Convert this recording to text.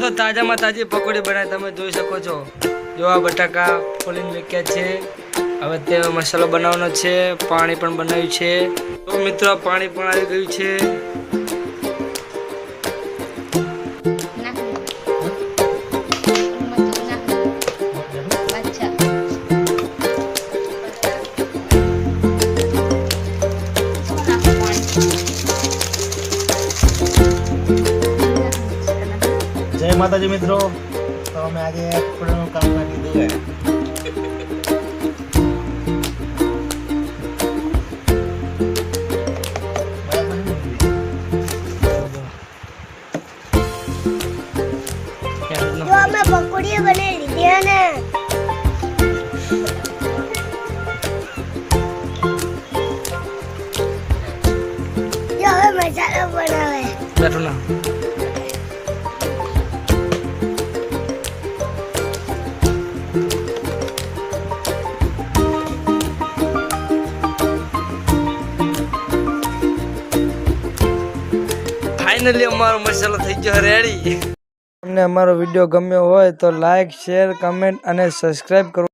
તો તાજામાં તાજી પકોડી બનાવી તમે જોઈ શકો છો. જો આ બટાકા ફોલીને મૂક્યા છે. હવે તે મસાલો બનાવવાનો છે, પાણી પણ બનાવ્યું છે. તો મિત્રો, પાણી પણ આવી ગયું છે. માતાજી મિત્રો. તો અમે આજે પકોડીનું કામ કરી દીધું. છે અમે પકોડીઓ બનાવી લીધી ને હવે મસાલો બનાવે. બેઠો ના. ફાઇનલી અમારો મસાલો થઈ ગયો રેડી તમને અમારો વીડિયો ગમ્યો હોય તો લાઈક શેર કમેન્ટ અને સબસ્ક્રાઇબ કરો